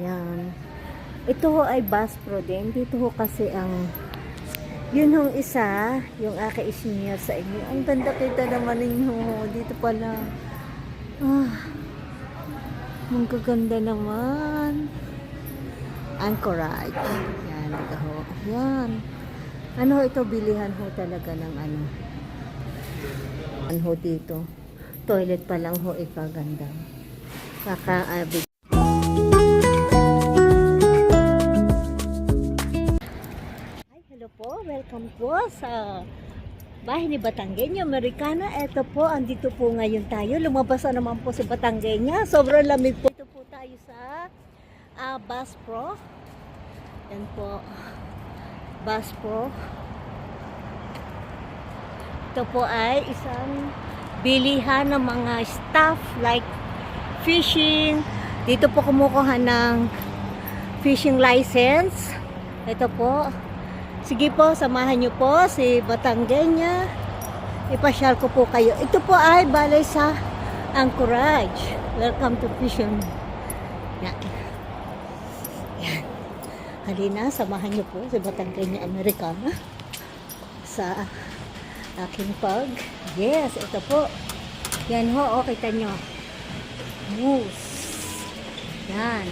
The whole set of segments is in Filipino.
Yan. Ito ho ay Bass Pro din. Dito ho kasi ang yun hong isa, yung aking isinir sa inyo. Ang ganda kita naman ninyo. Dito pala. Ah. Ang gaganda naman. Anchorage. Yan, ito ho. Yan. Ano ho ito, bilihan ho talaga ng ano. Ano ho dito. Toilet pa lang ho ipaganda. Kakaabig. Hello po. Welcome po sa bahay ni Batanggenyo, Americana. Ito po, andito po ngayon tayo. Lumabas na naman po si Batanggenya. Sobrang lamig po. Ito po tayo sa ah, Bass Pro. Yan po. Bass Pro. Ito po ay isang bilihan ng mga stuff like fishing. Dito po kumukuha ng fishing license. Ito po. Sige po, samahan niyo po si Batanggenya. Ipasyal ko po kayo. Ito po ay balay sa Anchorage. Welcome to Fishing. Yan. Yan. Halina, samahan niyo po si Batanggenya Americana sa aking pag. Yes, ito po. Yan ho, oh, kita nyo. Moose. Yan.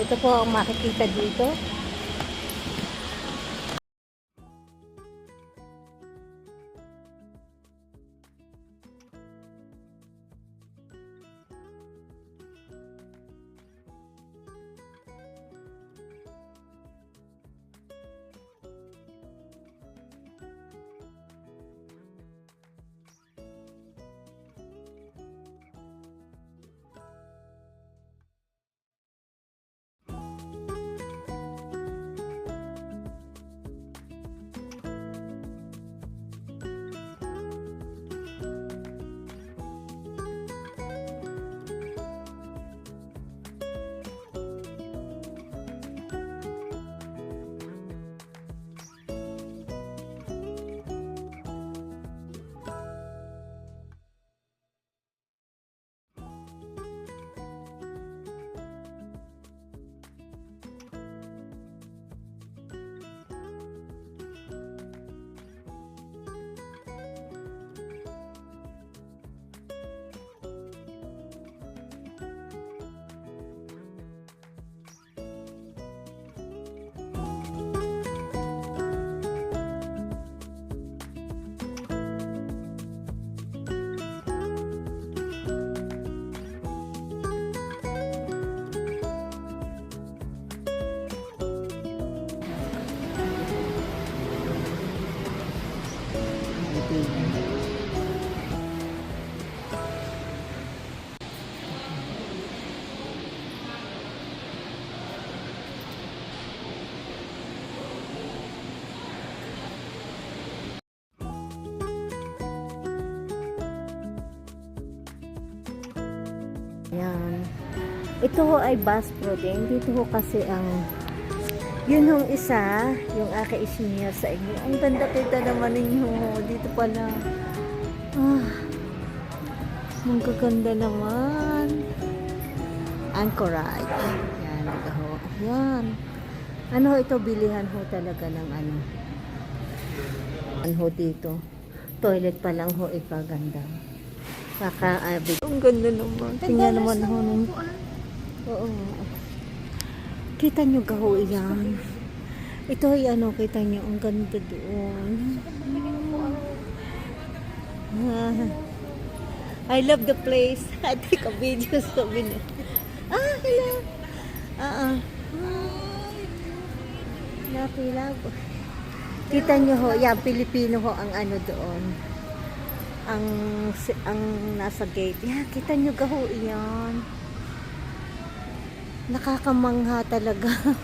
Ito po ang makikita dito. Ito ho ay Bass Pro din. Dito ho kasi ang yun hong isa, yung aking isinir sa inyo. Ang ganda kita naman ninyo. Dito pala. Ah. Ang gaganda naman. Anchorage. Yan. Ho. Yan. Ano ho ito? Bilihan ho talaga ng ano. Ano ho dito. Toilet pa lang ho ipaganda. Kakaabig. Ang ganda naman. Tingnan naman ho nung... Oo. Kita nyo gaho yan. Ito ay ano, kita nyo. Ang ganda doon. Ah. I love the place. I take a video sa bin. Ah, hello. Ah, ah. Love, love. Kita nyo ho, yan, Pilipino ho ang ano doon ang ang nasa gate. Yan, kita nyo gaho yan. Nakakamangha talaga.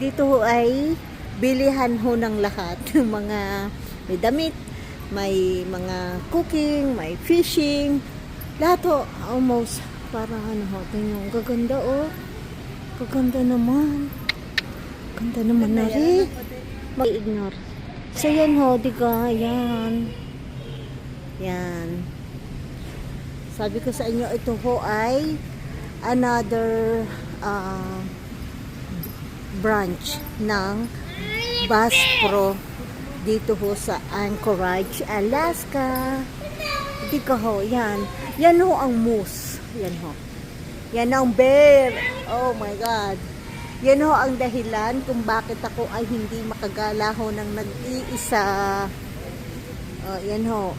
Dito ay bilihan ho ng lahat. mga may damit, may mga cooking, may fishing. Lahat ho, almost parang ano ho, tingnan, gaganda oh. Gaganda naman. Ganda naman na rin. Mag-ignore. So yan ho, di ka, yan. Yan. Sabi ko sa inyo, ito ho ay another uh, branch ng Bass Pro dito ho sa Anchorage, Alaska. Di ka ho, yan. Yan ho ang moose. Yan ho. Yan ang bear. Oh my God. Yan ho ang dahilan kung bakit ako ay hindi makagala ho ng nag-iisa. Oh, yan ho.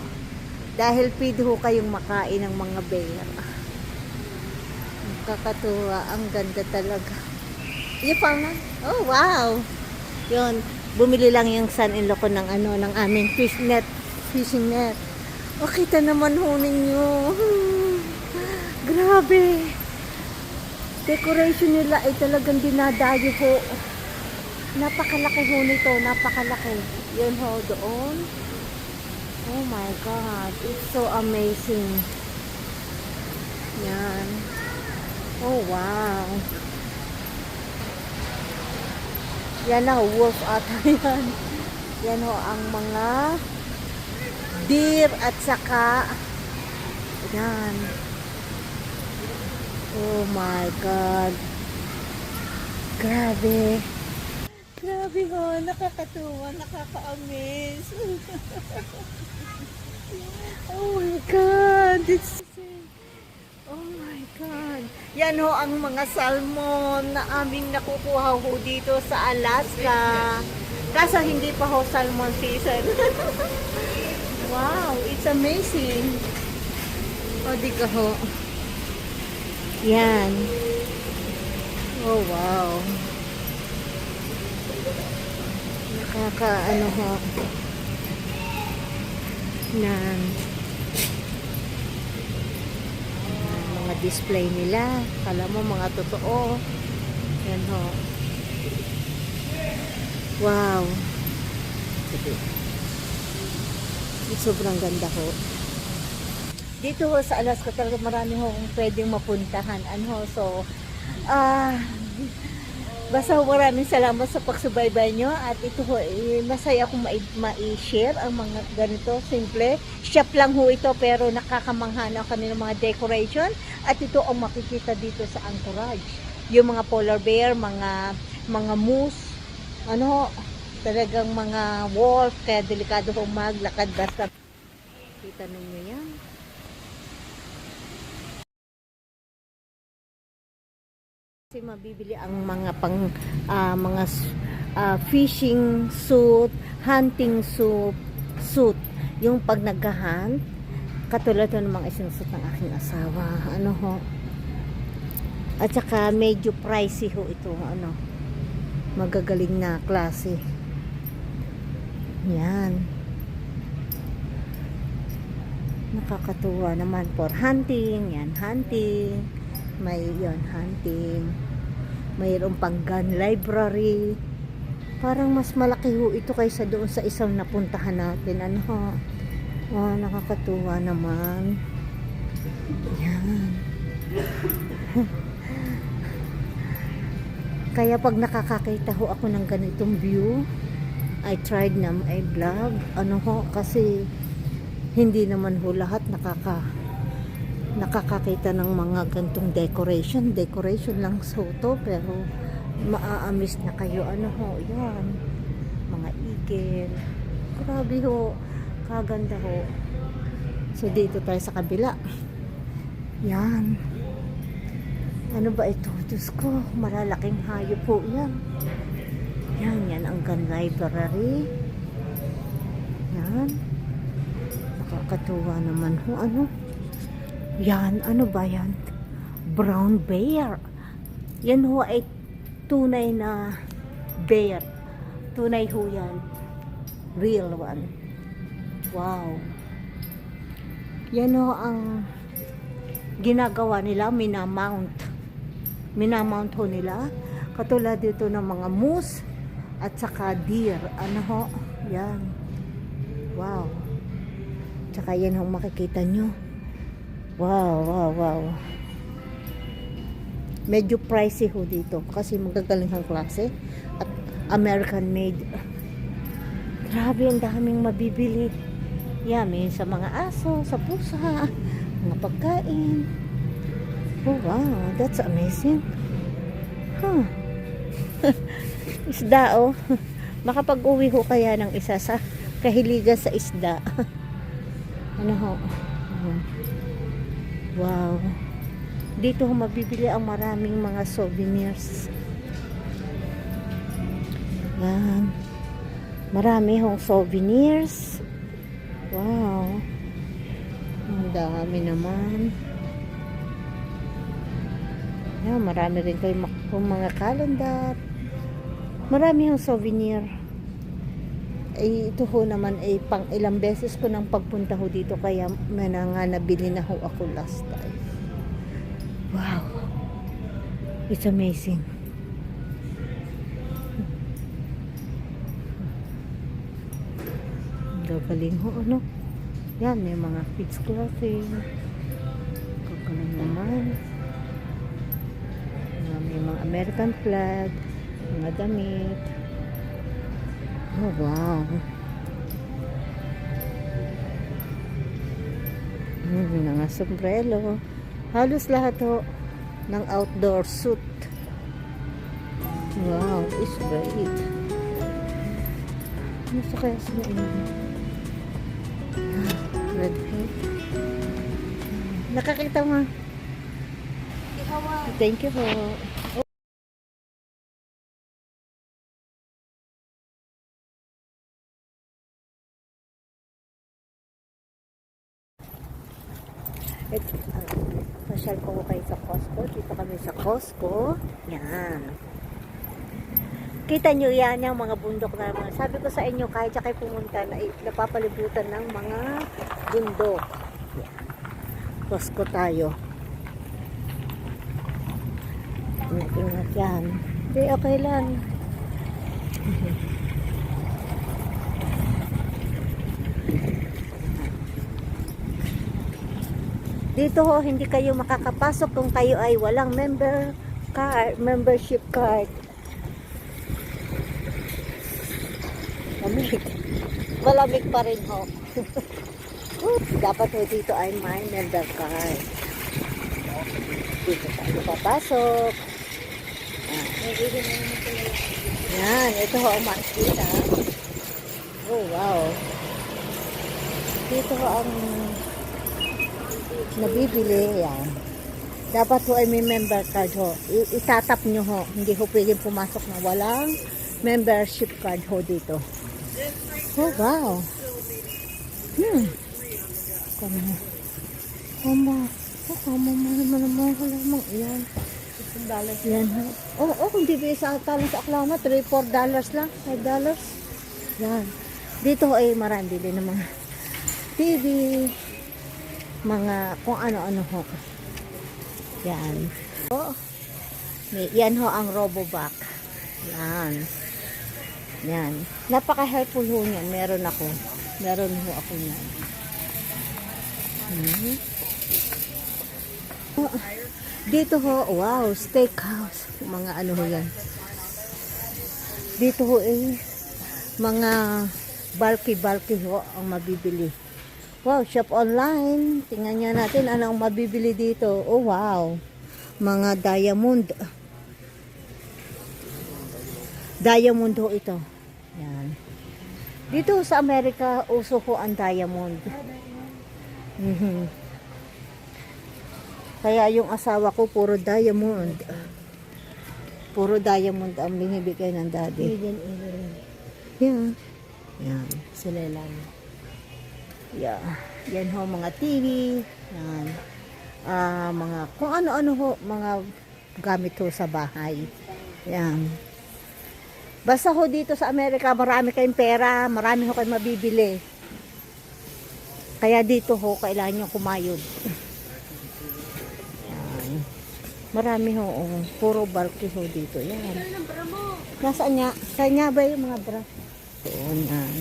Dahil pwede ho kayong makain ng mga bear. Kakatuwa. Ang ganda talaga. Yung pa nga. Oh, wow. Yun. Bumili lang yung son-in-law ko ng ano, ng aming fish net, fishing net. O, kita naman ho ninyo. Grabe. Decoration nila ay talagang dinadayo ho. Napakalaki ho nito, napakalaki. Yun ho, doon. Oh my God, it's so amazing. Yan. Oh wow. Yan na, wolf ata yan. Yan ho ang mga deer at saka yan. Oh my God. Grabe. Grabe ho, nakakatuwa, nakaka-amaze. oh my God, it's Oh my God. Yan ho ang mga salmon na aming nakukuha ho dito sa Alaska. Kaso hindi pa ho salmon season. wow, it's amazing. O di ka ho. Yan. Oh wow. Nakaka ano ho. Nan mga display nila. Kala mo mga totoo. Yan ho. Wow. Sobrang ganda ho. Dito ho sa Alaska talaga marami ho kung pwedeng mapuntahan. Ano so ah Basta ho, maraming salamat sa pagsubaybay nyo at ito ho, eh, masaya akong mai-share ang mga ganito, simple. Shop lang ho ito pero nakakamangha na kami mga decoration at ito ang makikita dito sa Anchorage. Yung mga polar bear, mga mga moose, ano talagang mga wolf, kaya delikado ho maglakad basta. Kita ninyo yan. Kasi mabibili ang mga pang ah, mga ah, fishing suit, hunting suit, suit. Yung pag naghahunt, katulad ng mga isinusot ng aking asawa. Ano ho? At saka medyo pricey ho ito. Ano? Magagaling na klase. Yan. Nakakatuwa naman for hunting. Yan, hunting may yon hunting mayroon pang gun library parang mas malaki ho ito kaysa doon sa isang napuntahan natin ano ho oh, nakakatuwa naman. Yan. Kaya pag nakakakita ho ako ng ganitong view I tried na may vlog. Ano ho kasi hindi naman ho lahat nakaka nakakakita ng mga gantong decoration. Decoration lang so to pero maaamis na kayo. Ano ho yan. Mga eagle. Grabe ho kaganda ho so dito tayo sa kabila yan ano ba ito Diyos ko malalaking hayop po yan yan yan ang gun library yan nakakatuwa naman ho ano yan, ano ba yan? Brown bear. Yan ho ay tunay na bear. Tunay ho yan. Real one. Wow. Yan ho ang ginagawa nila, minamount. Minamount ho nila. Katulad dito ng mga moose at saka deer. Ano ho? Yan. Wow. Tsaka yan ho makikita nyo. Wow, wow, wow. Medyo pricey ho dito kasi magagaling ang klase at American made. Grabe, ang daming mabibili. May sa mga aso, sa pusa, mga pagkain. Oh, wow. That's amazing. Huh. isda, oh. Makapag-uwi ho kaya ng isa sa kahiligan sa isda. ano ho? Wow. Dito ho mabibili ang maraming mga souvenirs. Yan. Marami hong souvenirs. Wow. Ang dami naman. Yan, marami rin kayo mga calendar. Marami yung souvenir. Ay, ito ho naman ay pang ilang beses ko nang pagpunta ho dito kaya may na nga nabili na ho ako last time. Wow. It's amazing. Ang Gagaling ho, ano? Yan, may mga kids clothing. Kagaling naman. May mga American flag, mga damit. Oh, wow. Hmm, mga sombrero. Halos lahat ho ng outdoor suit. Wow, it's great. Ano kaya? Ah, Red hat. Nakakita mo? Thank you po. It, uh, pasyal ko kayo sa Costco. Dito kami sa Costco. Yan. Kita nyo yan, yung mga bundok na mga. Sabi ko sa inyo, kahit siya kayo pumunta, na, napapalibutan ng mga bundok. Costco tayo. Ingat-ingat yan. Hindi, okay lang. Dito ho, hindi kayo makakapasok kung kayo ay walang member card, membership card. Lamig. Malamig pa rin ho. Dapat ho dito ay may member card. Dito tayo papasok. Yan, ito ho ang makikita. Oh, wow. Dito ho ang nabibili yan. Dapat ho ay may member card ho. I- itatap nyo ho. Hindi ho pwedeng pumasok na walang membership card ho dito. Oh, wow. Hmm. Kama. Kama. Oh, kama mo naman naman. Halamang yan. Yan ha. Oh, oh, kung ba sa talo sa aklama, 3, 4 dollars lang. 5 dollars. Yan. Dito ay marami din ng mga TV, mga kung ano-ano ho. Yan. Oh, yan ho ang Robovac. Yan. Yan. Napaka-helpful ho niyan. Meron ako. Meron ho ako niyan. Hmm. Oh, dito ho, wow, steakhouse. Mga ano ho yan. Dito ho eh, mga bulky-bulky ho ang mabibili. Wow, shop online. Tingnan niya natin ano ang mabibili dito. Oh, wow. Mga diamond. Diamond ho ito. Yan. Dito sa Amerika, uso ho ang diamond. Mhm. Kaya yung asawa ko, puro diamond. Puro diamond ang binibigay ng daddy. Yeah. Yan. Sila lang. Yeah. Yan ho, mga TV. Yan. Ah, mga, kung ano-ano ho, mga gamit ho sa bahay. Yan. Basta ho dito sa Amerika, marami kayong pera, marami ho kayong mabibili. Kaya dito ho, kailangan nyo kumayod. Marami ho, oh, puro bulky ho dito. Yan. Nasaan niya? Saan niya ba yung mga bra? Yan.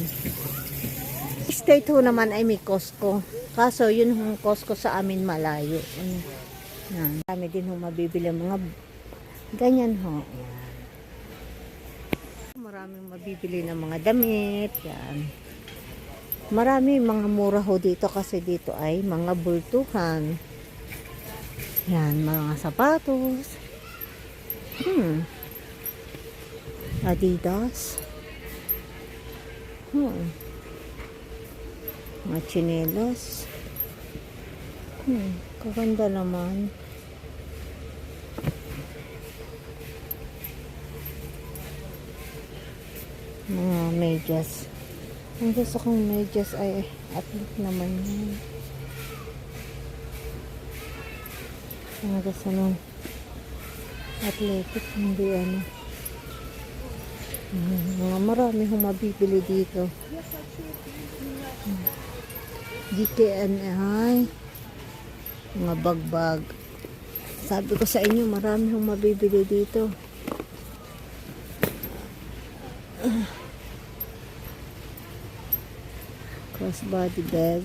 State ho naman ay may Costco. Kaso yun yung Costco sa amin malayo. Yan. Kami din ho mabibili mga ganyan ho. Yan. Maraming mabibili ng mga damit. Yan. Marami mga mura ho dito kasi dito ay mga bultuhan. Yan, mga sapatos. Hmm. Adidas. Hmm. Mga chinelas. Hmm. Kaganda naman. Mga medyas. Ang gusto kong medyas ay atlet naman yun. Mga gusto nung athletic, hindi ano. Hmm, Mga marami hong mabibili dito. DKNI. Mga bagbag. Sabi ko sa inyo, marami hong mabibili dito. Crossbody bag.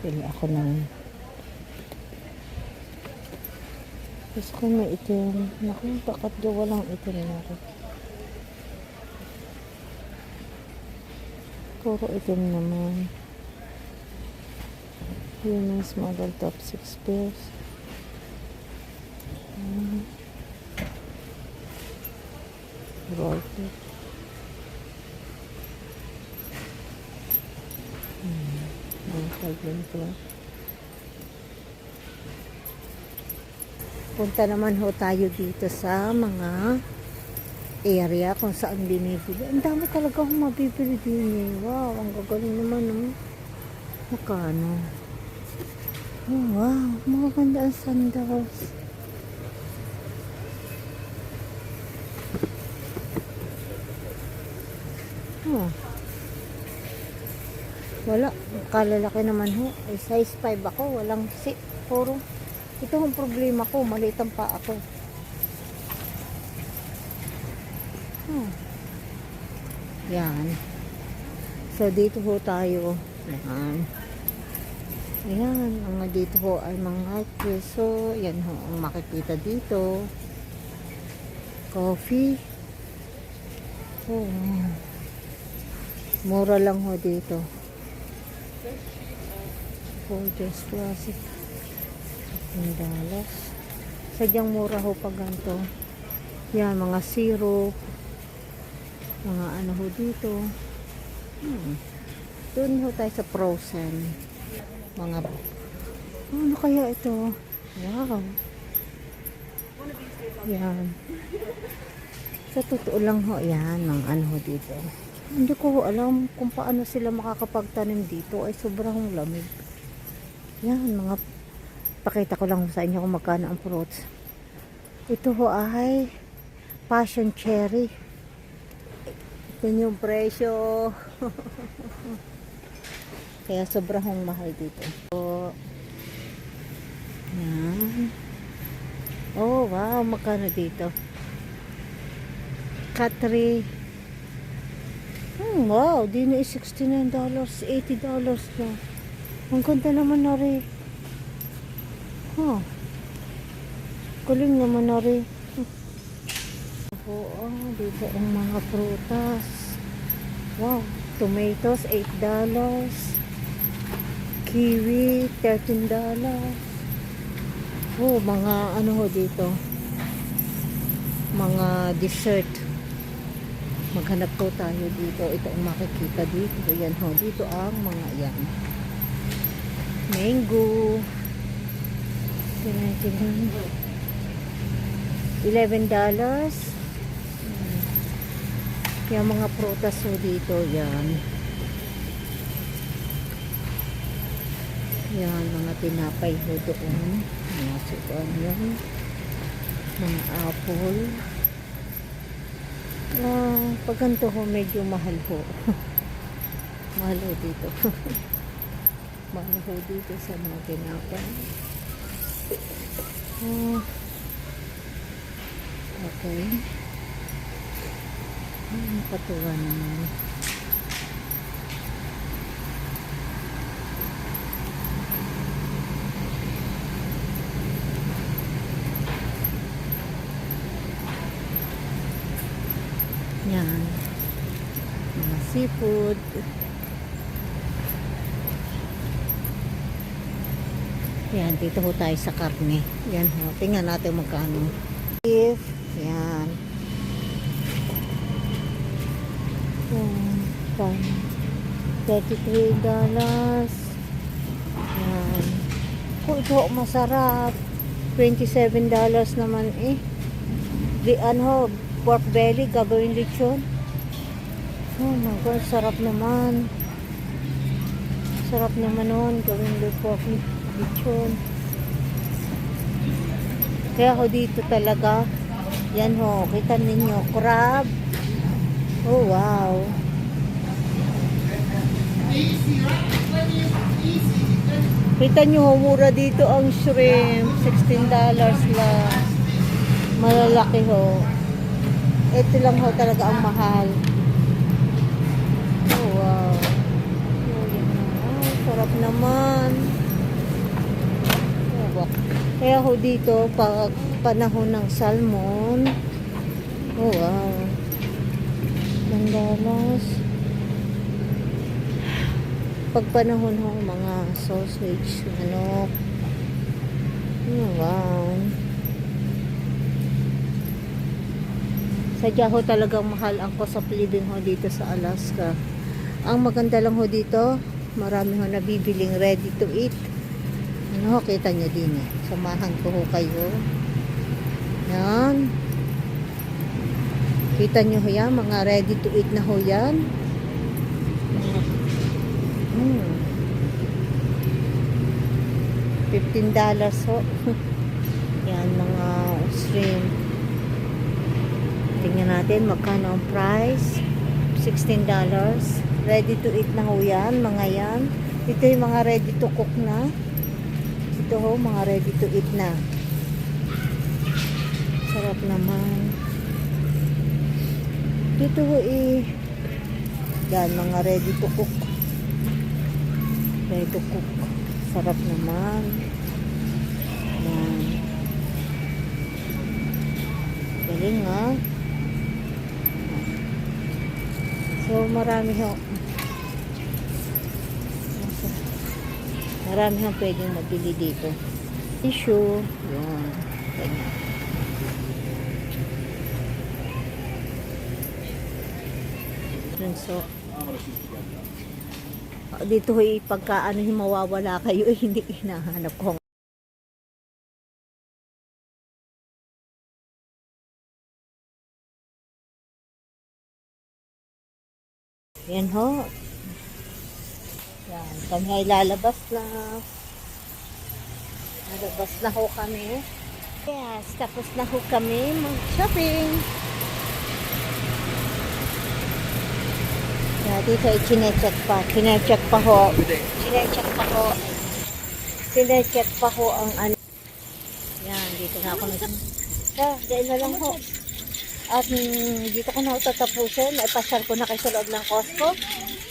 Pili ako ng gusto ko may itim. Naku, bakit daw walang itim na rin? Puro itim naman. Women's model top 6 pairs. Roll fit. Hmm. Ang Klein. Punta naman ho tayo dito sa mga area kung saan binibili. Ang dami talaga akong mabibili din eh. Wow, ang gagaling naman oh. Magkano? Oh, wow, magaganda ang sandals. Oh. Wala, kalalaki naman ho. Ay, size 5 ako, walang si, puro. Ito ang problema ko, maliit ang paa ko. Hmm. Yan. So, dito ho tayo. Yan. Ayan, mga dito ho ay mga keso. Yan ho, ang makikita dito. Coffee. Oh. Mura lang ho dito. Gorgeous Classic. $15 dollars. Sadyang mura ho pag ganito. Yan, mga syrup. Mga ano ho dito. Hmm. Doon ho tayo sa frozen. Mga ano kaya ito? Wow. Yan. Sa totoo lang ho, yan, mga ano ho dito. Hindi ko ho alam kung paano sila makakapagtanim dito ay sobrang lamig. Yan, mga pakita ko lang sa inyo kung magkano ang fruits. Ito ho ay passion cherry. Ito yung presyo. Kaya sobrang mahal dito. So, yan. Oh, wow. Magkano dito? Katri. Hmm, wow. Dino is $69. $80 na. Ang ganda naman na rin. Huh. Kuling naman na rin. Oo, dito ang mga prutas. Wow. Tomatoes, $8. Kiwi, $13. Oh, mga ano ho dito. Mga dessert. Maghanap po tayo dito. Ito ang makikita dito. Yan ho. Dito ang mga yan. Mango. Tingnan, $11. Hmm. Yung mga prutas ho dito, yan. Yan, mga tinapay ho doon. Mga sukan yan. Mga apple. Ah, pag ganito ho, medyo mahal ho. mahal ho dito. mahal ho dito sa mga tinapay. Ah, okay. Hmm, patuwa naman. Yan. Mga seafood. Yan, dito ho tayo sa karne. Yan ho. Tingnan natin magkano. Beef. Yan. Yan. Pan. $33 dollars. Yan. Kung ito ho, masarap. $27 dollars naman eh. Di ano, pork belly, gagawin lechon. Oh my God, sarap naman. Sarap naman nun, gawin yung pork lechon. Kaya ako dito talaga, yan ho, kita ninyo, crab. Oh wow. Kita nyo ho, mura dito ang shrimp, $16 lang. Malalaki ho. Ito lang ho talaga ang mahal. Oh, wow. Oh, yan na. Oh, sarap naman. Kaya ho dito, pag panahon ng salmon, oh wow. Mandalas. Pag panahon ho, mga sausage, manok. Oh, wow. Sadya ho talagang mahal ang cost of living ho dito sa Alaska. Ang maganda lang ho dito, marami ho nabibiling ready to eat. Ano kita nyo din eh. Samahan ko ho kayo. Yan. Kita nyo ho yan, mga ready to eat na ho yan. Hmm. $15 ho. yan, mga shrimp. Tingnan natin magkano ang price. $16. Ready to eat na ho yan, mga yan. Ito yung mga ready to cook na. Ito ho, mga ready to eat na. Sarap naman. Dito ho eh. Yan, mga ready to cook. Ready to cook. Sarap naman. Yan. Galing ah. So, marami ho. Marami ho pwedeng mabili dito. Tissue. Ganyan. Yun, ah, dito ho, eh, pagka ano mawawala kayo, eh, hindi hinahanap ko. Yan ho. Kami ay lalabas na. Lalabas na ho kami. Yes, tapos na ho kami mag-shopping. Yeah, dito ay chinecheck pa. Chinecheck pa ho. Chinecheck pa ho. Chinecheck pa ho ang ano. Yan, dito na ako. Ah, dahil na lang ho. At mm, dito ko na tatapusin. Ipasyal ko na kayo sa loob ng Costco.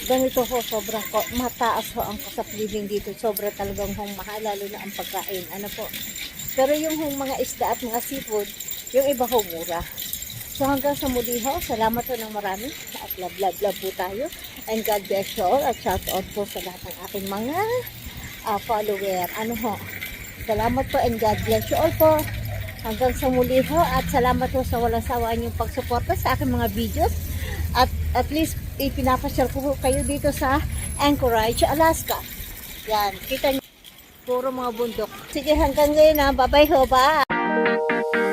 Ganito ho, sobrang ko, mataas ho ang cost of living dito. Sobra talagang hong mahal, lalo na ang pagkain. Ano po? Pero yung hong mga isda at mga seafood, yung iba ho mura. So hanggang sa muli ho, salamat po ng marami. At love, love, love po tayo. And God bless you all. At shout out po sa lahat ng aking mga ah, follower. Ano ho? Salamat po and God bless you all po. Hanggang sa muli ho at salamat po sa walang sawaan yung pagsuporta sa aking mga videos. At at least ipinapasyal ko kayo dito sa Anchorage, Alaska. Yan, kita niyo. Puro mga bundok. Sige, hanggang ngayon na. Bye-bye ho. Bye.